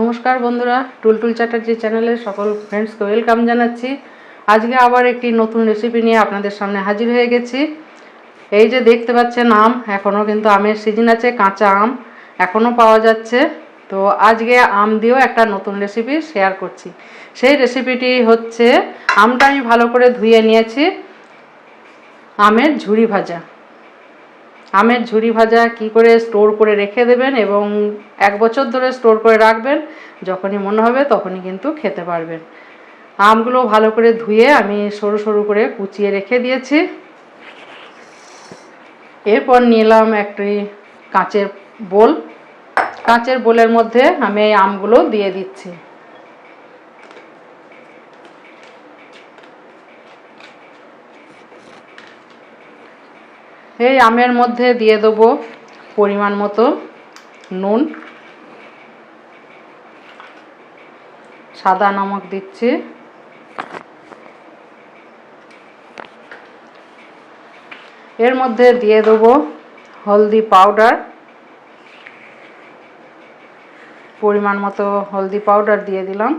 নমস্কার বন্ধুরা, টুলটুল চ্যাটার্জি চ্যানেলের সকল ফ্রেন্ডসকে ওয়েলকাম জানাচ্ছি। আজকে আবার একটি নতুন রেসিপি নিয়ে আপনাদের সামনে হাজির হয়ে গেছি। এই যে দেখতে পাচ্ছেন আম এখনও কিন্তু আমের সিজন আছে, কাঁচা আম এখনও পাওয়া যাচ্ছে। তো আজকে আম দিয়েও একটা নতুন রেসিপি শেয়ার করছি। সেই রেসিপিটি হচ্ছে, আমটা আমি ভালো করে ধুয়ে নিয়েছি, আমের ঝুড়ি ভাজা। আমের ঝুরি ভাজা কি করে স্টোর করে রেখে দেবেন এবং এক বছর ধরে স্টোর করে রাখবেন, যখনই মনে হবে তখনই কিন্তু খেতে পারবেন। আমগুলো ভালো করে ধুয়ে আমি সরু সরু করে কুচিয়ে রেখে দিয়েছি। এরপর নিলাম একটি কাঁচের বোল। কাঁচের বোলের মধ্যে আমি এই আমগুলো দিয়ে দিচ্ছি। এই আমের মধ্যে দিয়ে দেবো পরিমাণ মতো নুন। সাদা নমক দিচ্ছি। এর মধ্যে দিয়ে দেবো হলদি পাউডার। পরিমাণ মতো হলদি পাউডার দিয়ে দিলাম।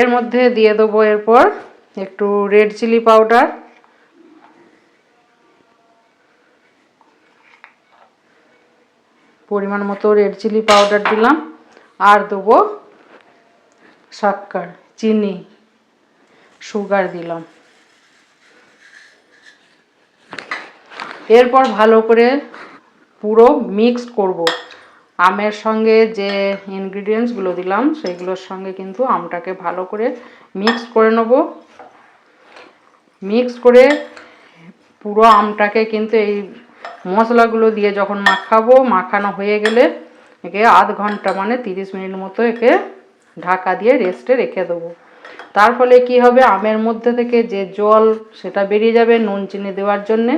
এর মধ্যে দিয়ে দেবো এরপর একটু রেড চিলি পাউডার। পরিমাণ মতো রেড চিলি পাউডার দিলাম। আর দেবো শক্কর চিনি সুগার দিলাম। এরপর ভালো করে পুরো মিক্সড করব। আমের সঙ্গে যে ইনগ্রিডিয়েন্টসগুলো দিলাম, সেগুলোর সঙ্গে কিন্তু আমটাকে ভালো করে মিক্স করে নেব। মিক্স করে পুরো আমটাকে কিন্তু এই মশলাগুলো দিয়ে যখন মাখাবো, মাখানো হয়ে গেলে একে আধ ঘণ্টা মানে তিরিশ মিনিট মতো একে ঢাকা দিয়ে রেস্টে রেখে দেবো। তার ফলে কি হবে? আমের মধ্যে থেকে যে জল সেটা বেরিয়ে যাবে নুন, চিনি দেওয়ার জন্যে।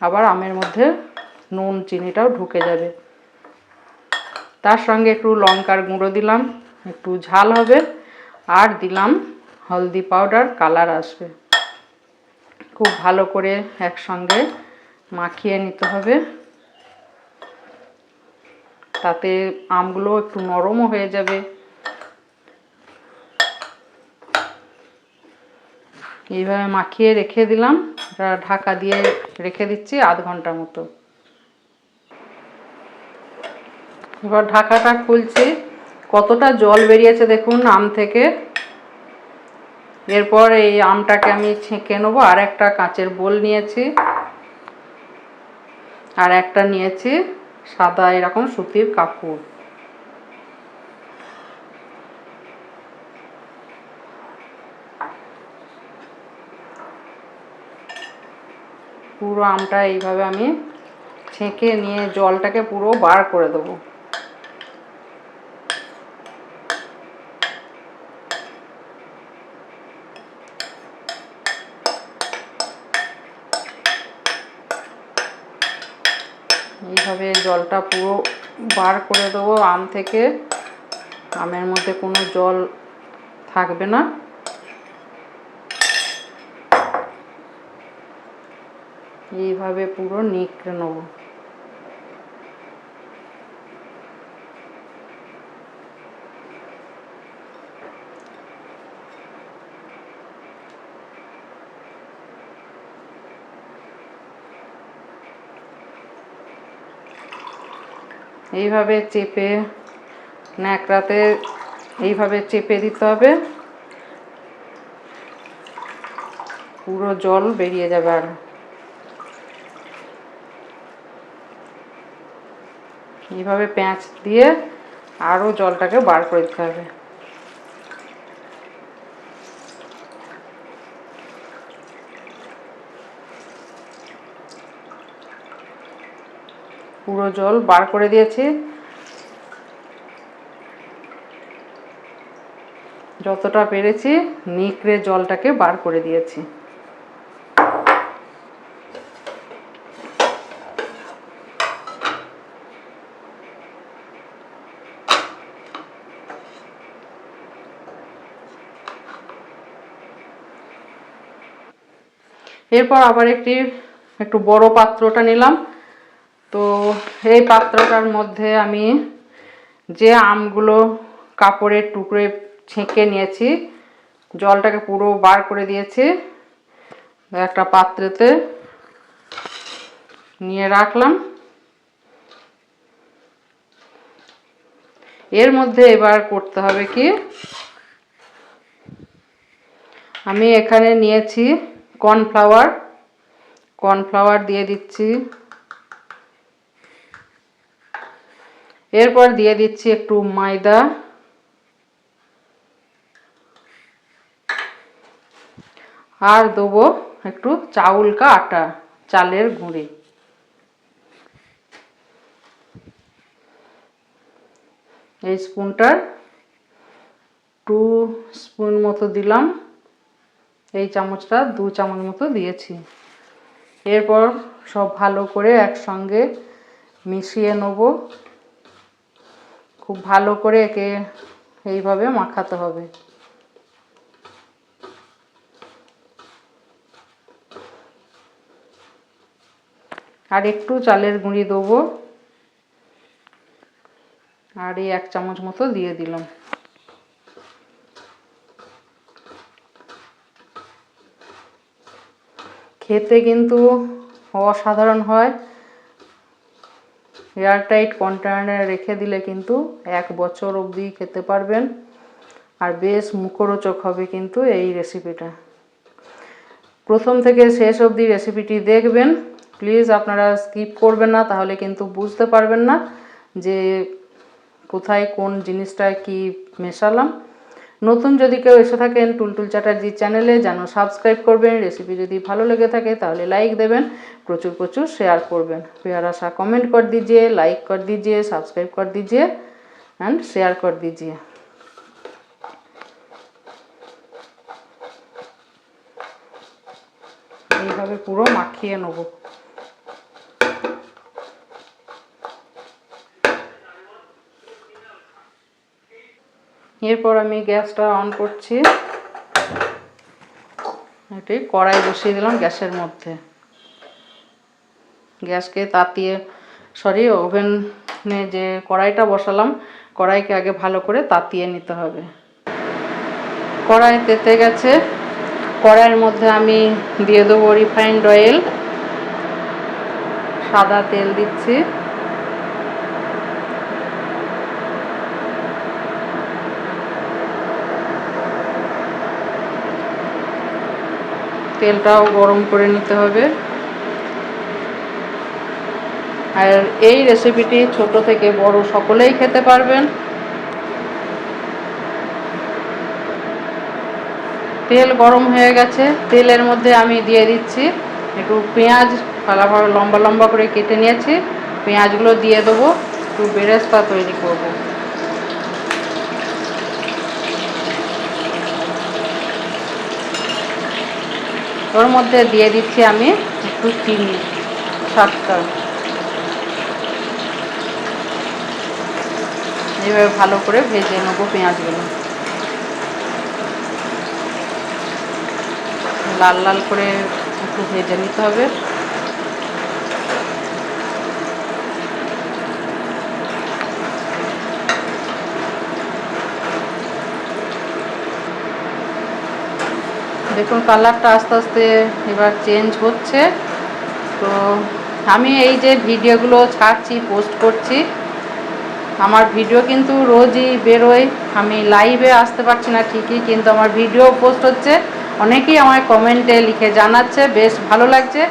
আবার আমের মধ্যে নুন, চিনিটাও ঢুকে যাবে। তার সঙ্গে একটু লঙ্কার গুঁড়ো দিলাম, একটু ঝাল হবে। আর দিলাম হলদি পাউডার, কালার আসবে। খুব ভালো করে একসঙ্গে মাখিয়ে নিতে হবে। তাতে আমগুলো একটু নরমও হয়ে যাবে। এইভাবে মাখিয়ে রেখে দিলাম। ঢাকা দিয়ে রেখে দিচ্ছি আধ ঘণ্টা মতো। এবার ঢাকাটা খুলছি। কতটা জল বেরিয়েছে দেখুন আম থেকে। এরপর এই আমটাকে আমি ছেঁকে নেব। আর একটা কাঁচের বোল নিয়েছি। আর একটা নিয়েছি সাদা এরকম সুতির কাপড়। পুরো আমটা এইভাবে আমি ছেঁকে নিয়ে জলটাকে পুরো বার করে দেবো এইভাবে জলটা পুরো বার করে দেবো আম থেকে। আমের মধ্যে কোনো জল থাকবে না। এইভাবে পুরো নিকড়ে নেব। এইভাবে চেপে ন্যাকড়াতে এইভাবে চেপে দিতে হবে। পুরো জল বেরিয়ে যাবে আর। এইভাবে প্যাঁচ দিয়ে আরও জলটাকে বার করে দিতে হবে। পুরো জল বার করে দিয়েছি। যতটা পেরেছি নিকড়ে জলটাকে বার করে দিয়েছি। এরপর আবার একটি, একটু বড় পাত্রটা নিলাম। তো এই পাত্রটার মধ্যে আমি যে আমগুলো কাপড়ের টুকরে ছেঁকে নিয়েছি, জলটাকে পুরো বার করে দিয়েছি, একটা পাত্রেতে নিয়ে রাখলাম। এর মধ্যে এবার করতে হবে কি, আমি এখানে নিয়েছি কর্নফ্লাওয়ার। কর্নফ্লাওয়ার দিয়ে দিচ্ছি এরপর দিয়ে দিচ্ছি একটু ময়দা। আর দেবো একটু চাউলকা আটা, চালের গুঁড়ি। এই স্পুনটার টু স্পুন মতো দিলাম। এই চামচটা দু চামচ মতো দিয়েছি। এরপর সব ভালো করে একসঙ্গে মিশিয়ে নেব। খুব ভালো করে একে এইভাবে মাখাতে হবে। আর একটু চালের গুঁড়ি দেবো। আর এই এক চামচ মতো দিয়ে দিলাম। খেতে কিন্তু অসাধারণ হয়। এয়ারটাইট কন্টেনারে রেখে দিলে কিন্তু এক বছর অবধি খেতে পারবেন। আর বেশ মুখরোচক হবে কিন্তু এই রেসিপিটা প্রথম থেকে শেষ অবধি রেসিপিটি দেখবেন। প্লিজ আপনারা স্কিপ করবেন না, তাহলে কিন্তু বুঝতে পারবেন না যে কোথায় কোন জিনিসটা কি মেশালাম। নতুন যদি কেউ এসে থাকেন টুলটুল চ্যাটার্জি চ্যানেলে যেন সাবস্ক্রাইব করবেন রেসিপি যদি ভালো লেগে থাকে তাহলে লাইক দেবেন প্রচুর প্রচুর শেয়ার করবেন प्यारा सा कमेंट कर दीजिए लाइक कर दीजिए सब्सक्राइब कर दीजिए एंड शेयर कर दीजिए এইভাবে পুরো মাখিয়ে নেব এরপর আমি গ্যাসটা অন করছি। এটি কড়াই বসিয়ে দিলাম গ্যাসের মধ্যে। গ্যাসকে তাতিয়ে, সরি, ওভেনে যে কড়াইটা বসালাম, কড়াইকে আগে ভালো করে তাতিয়ে নিতে হবে। কড়াই তেতে গেছে। কড়াইয়ের মধ্যে আমি দিয়ে দেবো রিফাইন্ড অয়েল সাদা তেল দিচ্ছি। তেলটাও গরম করে নিতে হবে। আর এই রেসিপিটি ছোট থেকে বড় সকলেই খেতে পারবেন। তেল গরম হয়ে গেছে। তেলের মধ্যে আমি দিয়ে দিচ্ছি একটু পেঁয়াজ ভালোভাবে লম্বা লম্বা করে কেটে নিয়েছি। পেঁয়াজগুলো দিয়ে দেবো, একটু বেরেস্তা তৈরি করব। ওর মধ্যে দিয়ে দিচ্ছি আমি একটু চিনি সাতটা এইভাবে ভালো করে ভেজে নেব পেঁয়াজগুলো। লাল লাল করে একটু ভেজে নিতে হবে। দেখুন কালারটা আস্তে আস্তে এবার চেঞ্জ হচ্ছে। তো আমি এই যে ভিডিওগুলো ছাড়ছি পোস্ট করছি, আমার ভিডিও কিন্তু রোজই বেরোয়। আমি লাইভে আসতে পারছি না ঠিকই, কিন্তু আমার ভিডিও পোস্ট হচ্ছে। অনেকেই আমায় কমেন্টে লিখে জানাচ্ছে, বেশ ভালো লাগছে।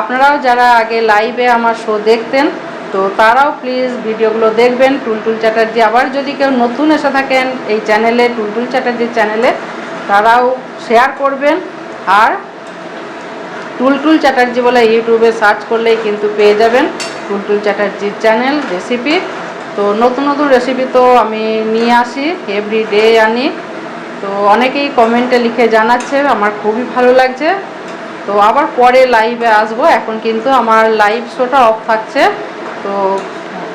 আপনারাও যারা আগে লাইভে আমার শো দেখতেন, তো তারাও প্লিজ ভিডিওগুলো দেখবেন। টুলটুল চ্যাটার্জি, আবার যদি কেউ নতুন এসে থাকেন এই চ্যানেলে টুলটুল চ্যাটার্জির চ্যানেলে তারাও শেয়ার করবেন আর টুলটুল চ্যাটার্জি বলে ইউটিউবে সার্চ করলেই কিন্তু পেয়ে যাবেন টুলটুল চ্যাটার্জির চ্যানেল রেসিপি তো নতুন নতুন রেসিপি তো আমি নিয়ে আসি এভরি ডে আনি। তো অনেকেই কমেন্টে লিখে জানাচ্ছে, আমার খুবই ভালো লাগছে। তো আবার পরে লাইভে আসব, এখন কিন্তু আমার লাইভ শোটা অফ থাকছে। তো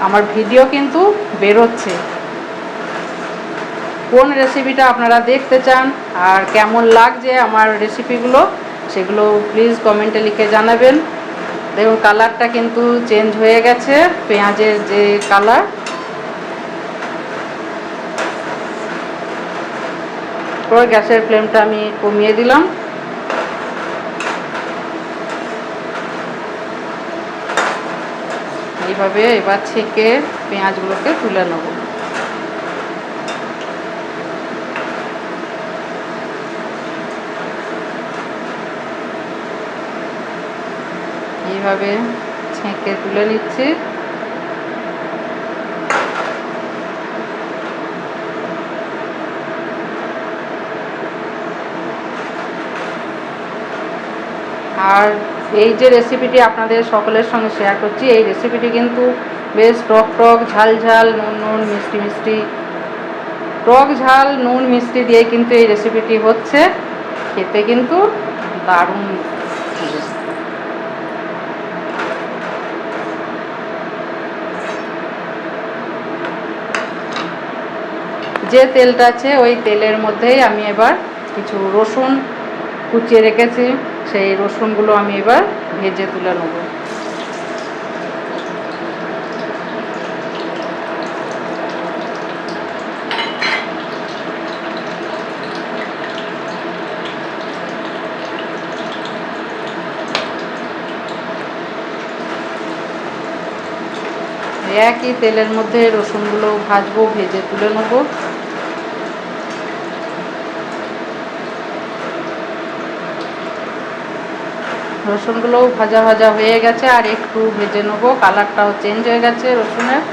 আমার ভিডিও কিন্তু বেরোচ্ছে। কোন রেসিপিটা আপনারা দেখতে চান আর কেমন লাগছে আমার রেসিপিগুলো সেগুলো প্লিজ কমেন্টে লিখে জানাবেন। দেখুন কালারটা কিন্তু চেঞ্জ হয়ে গেছে, পেঁয়াজের যে কালার পর গ্যাসের ফ্লেমটা আমি কমিয়ে দিলাম। এইভাবে এবার ছেঁকে পেঁয়াজগুলোকে তুলে নেব। এইভাবে ছেঁকে তুলে নিচ্ছি। আর এই যে রেসিপিটি আপনাদের সকলের সঙ্গে শেয়ার করছি, এই রেসিপিটি কিন্তু বেশ টক টক, ঝাল ঝাল, নুন নুন, মিষ্টি মিষ্টি। টক, ঝাল, নুন, মিষ্টি দিয়ে কিন্তু এই রেসিপিটি হচ্ছে। খেতে কিন্তু দারুণ। যে তেলটা আছে, ওই তেলের মধ্যেই আমি এবার কিছু রসুন কুচিয়ে রেখেছি। সেই রসুনগুলো আমি এবার ভেজে তুলে নেব। একই তেলের মধ্যে রসুনগুলো ভাজবো, ভেজে তুলে নেব। রসুনগুলোও ভাজা ভাজা হয়ে গেছে, আর একটু ভেজে নেব। কালারটাও চেঞ্জ হয়ে গেছে রসুনের।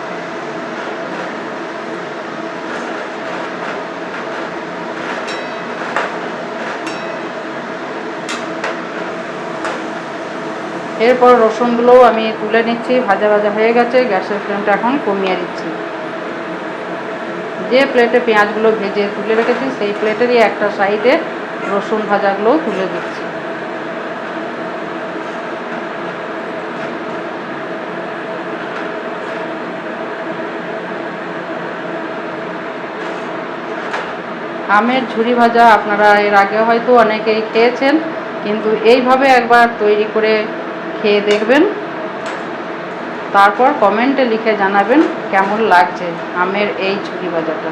এরপর রসুনগুলোও আমি তুলে নিচ্ছি, ভাজা ভাজা হয়ে গেছে, গ্যাসের ফ্লেমটা এখন কমিয়ে দিচ্ছি। যে প্লেটে পেঁয়াজগুলো ভেজে তুলে রেখেছি, সেই প্লেটেরই একটা সাইডে রসুন ভাজাগুলোও তুলে দিচ্ছি। আমের ঝুরি ভাজা আপনারা এর আগে হয়তো অনেকেই খেয়েছেন, কিন্তু এইভাবে একবার তৈরি করে খেয়ে দেখবেন। তারপর কমেন্টে লিখে জানাবেন কেমন লাগছে আমের এই ঝুরি ভাজাটা।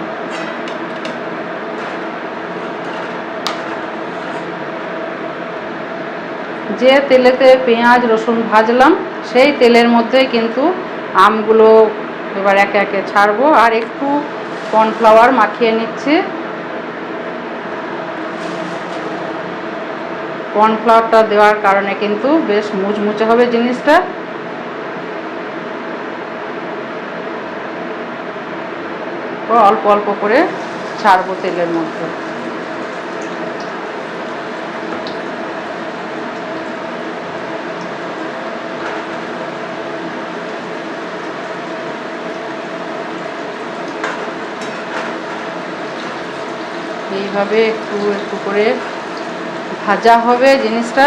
যে তেলেতে পেঁয়াজ, রসুন ভাজলাম, সেই তেলের মধ্যেই কিন্তু আমগুলো এবার একে একে ছাড়বো। আর একটু কর্নফ্লাওয়ার মাখিয়ে নিচ্ছি। কর্নফ্লাওয়ারটা দেওয়ার কারণে কিন্তু বেশ মুচমুচে হবে জিনিসটা। অল্প অল্প করে ছাড়বো তেলের মধ্যে। এইভাবে একটু একটু করে ভাজা হবে জিনিসটা।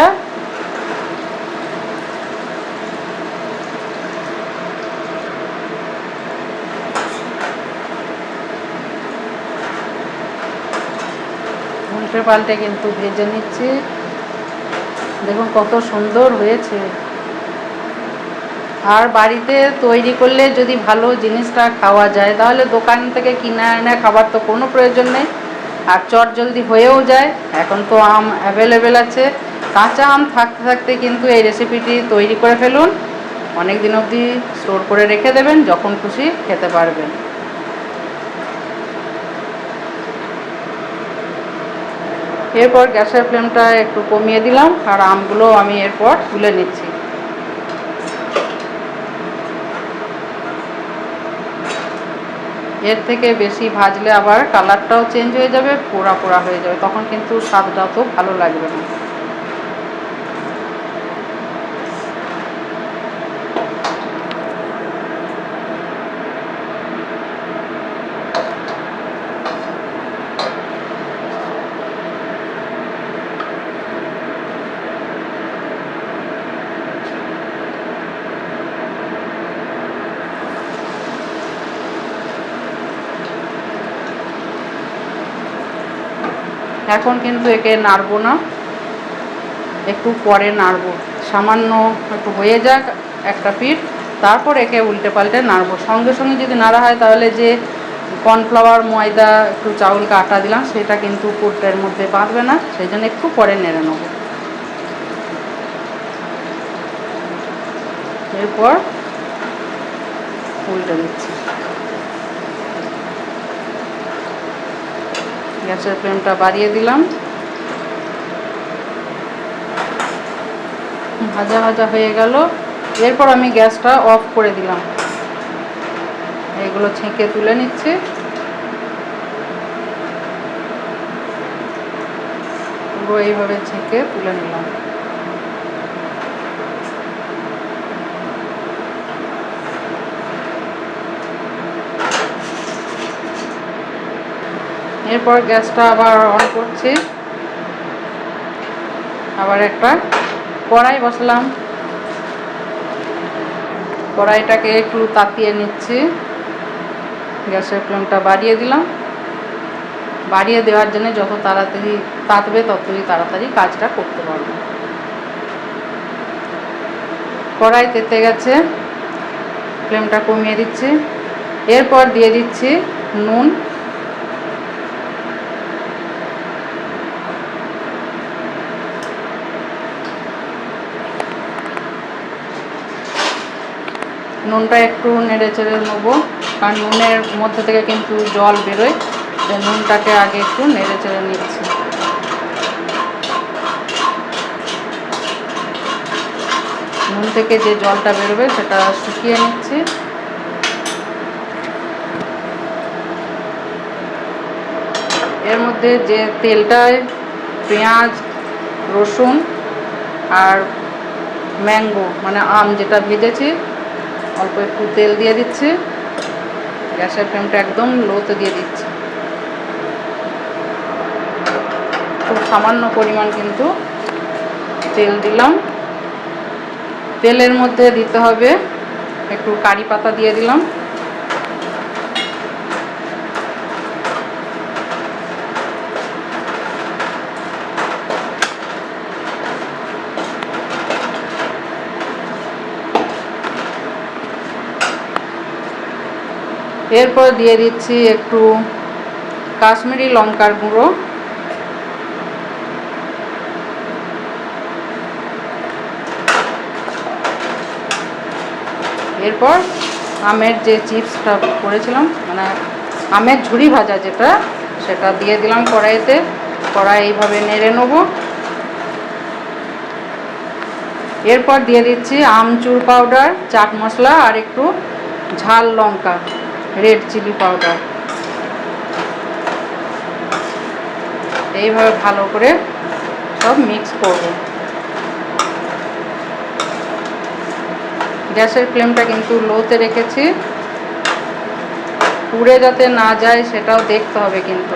উল্টে পাল্টে কিন্তু ভেজে নিচ্ছি। দেখুন কত সুন্দর হয়েছে। আর বাড়িতে তৈরি করলে যদি ভালো জিনিসটা খাওয়া যায়, তাহলে দোকান থেকে কিনে এনে খাবার তো কোনো প্রয়োজন নেই। আর চট জলদি হয়েও যায়। এখন তো আম অ্যাভেলেবেল আছে। কাঁচা আম থাকতে থাকতে কিন্তু এই রেসিপিটি তৈরি করে ফেলুন। অনেক দিন অবধি স্টোর করে রেখে দেবেন, যখন খুশি খেতে পারবেন। এরপর গ্যাসের ফ্লেমটা একটু কমিয়ে দিলাম, আর আমগুলো আমি এরপর তুলে নিচ্ছি। এর থেকে বেশি ভাজলে আবার কালারটাও চেঞ্জ হয়ে যাবে, পোড়া পোড়া হয়ে যাবে। তখন কিন্তু স্বাদটা তো ভালো লাগবে না। এখন কিন্তু একে নাড়বো না। একটু পরে নাড়বো। সামান্য একটু হয়ে যাক একটা পিঠ, তারপর একে উল্টে পাল্টে নাড়বো। সঙ্গে সঙ্গে যদি নাড়া হয় তাহলে যে কর্নফ্লাওয়ার, ময়দা, একটু চাউলকে আটা দিলাম, সেটা কিন্তু পুরটার মধ্যে বাঁধবে না। সেই জন্য একটু পরে নেড়ে নেব। এরপর উল্টে দিচ্ছি। গ্যাসের ফ্লেমটা বাড়িয়ে দিলাম। ভাজা ভাজা হয়ে গেল। এরপর আমি গ্যাসটা অফ করে দিলাম। এগুলো ছেঁকে তুলে নিচ্ছি। এইভাবে ছেঁকে তুলে নিলাম। এরপর গ্যাসটা আবার অন করছি। আবার একটা কড়াই বসলাম। কড়াইটাকে একটু তাতিয়ে নিচ্ছি। গ্যাসের ফ্লেমটা বাড়িয়ে দিলাম। বাড়িয়ে দেওয়ার জন্য যত তাড়াতাড়ি তাতবে ততই তাড়াতাড়ি কাজটা করতে পারব। কড়াই তেতে গেছে। ফ্লেমটা কমিয়ে দিচ্ছি। এরপর দিয়ে দিচ্ছি নুন। নুনটা একটু নেড়ে চেড়ে নেব, কারণ নুনের মধ্যে থেকে কিন্তু জল বেরোয় নুনটাকে আগে একটু নেড়ে চেড়ে নিচ্ছি। নুন থেকে যে জলটা বেরোবে সেটা শুকিয়ে নিচ্ছি। এর মধ্যে যে তেলটায় পেঁয়াজ, রসুন আর ম্যাঙ্গো মানে আম যেটা ভেজেছি অল্প একটু তেল দিয়ে দিচ্ছি। গ্যাসের ফ্লেমটা একদম লোতে দিয়ে দিচ্ছি। খুব সামান্য পরিমাণ কিন্তু তেল দিলাম। তেলের মধ্যে দিতে হবে একটু কারি পাতা দিয়ে দিলাম। এরপর দিয়ে দিচ্ছি একটু কাশ্মীরি লঙ্কার গুঁড়ো। এরপর আমের যে চিপসটা করেছিলাম মানে আমের ঝুড়ি ভাজা যেটা, সেটা দিয়ে দিলাম কড়াইতে। কড়াই এইভাবে নেড়ে নেব। এরপর দিয়ে দিচ্ছি আমচুর পাউডার, চাট মশলা আর একটু ঝাল লঙ্কা। Red chilli powder. এইভাবে ভালো করে সব মিক্স করব। গ্যাসের ফ্লেমটা কিন্তু লোতে রেখেছি। পুড়ে যাতে না যায়, সেটাও দেখতে হবে কিন্তু।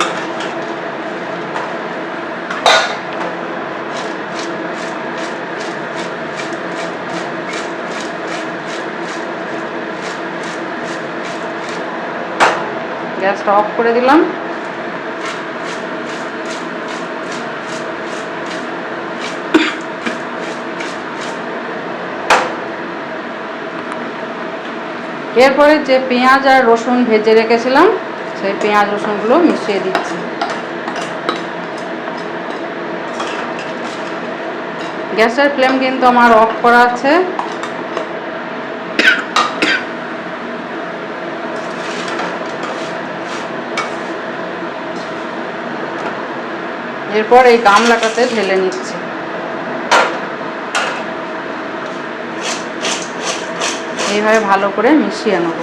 গ্যাসটা অফ করে দিলাম। এরপরে যে পেঁয়াজ আর রসুন ভেজে রেখেছিলাম, সেই পেঁয়াজ রসুনগুলো মিশিয়ে দিচ্ছি। গ্যাসের ফ্লেম কিন্তু আমার অফ করা আছে। এরপর এই গামলাটাতে ঢেলে নিচ্ছি। এইভাবে ভালো করে মিশিয়ে নেব।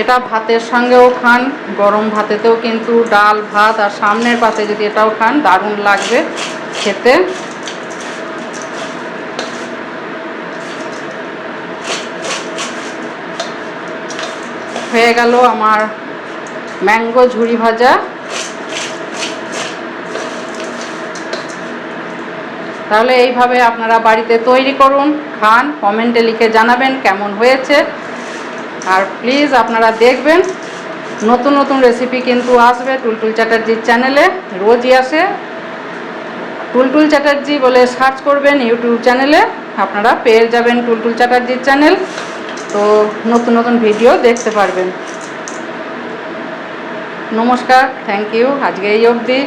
এটা ভাতের সঙ্গেও খান, গরম ভাতেতেও কিন্তু ডাল, ভাত আর সামনের পাতে যদি এটাও খান, দারুণ লাগবে খেতে। হয়ে গেল আমার ম্যাঙ্গো ঝুড়ি ভাজা। তাহলে এইভাবে আপনারা বাড়িতে তৈরি করুন, খান, কমেন্টে লিখে জানাবেন কেমন হয়েছে। আর প্লিজ আপনারা দেখবেন, নতুন নতুন রেসিপি কিন্তু আসবে টুলটুল চ্যাটার্জির চ্যানেলে রোজই আসে। টুলটুল চ্যাটার্জি বলে সার্চ করবেন ইউটিউব চ্যানেলে আপনারা পেয়ে যাবেন টুলটুল চ্যাটার্জির চ্যানেল তো নতুন নতুন ভিডিও দেখতে পারবেন। নমস্কার থ্যাংক ইউ আজকে এই অবধি।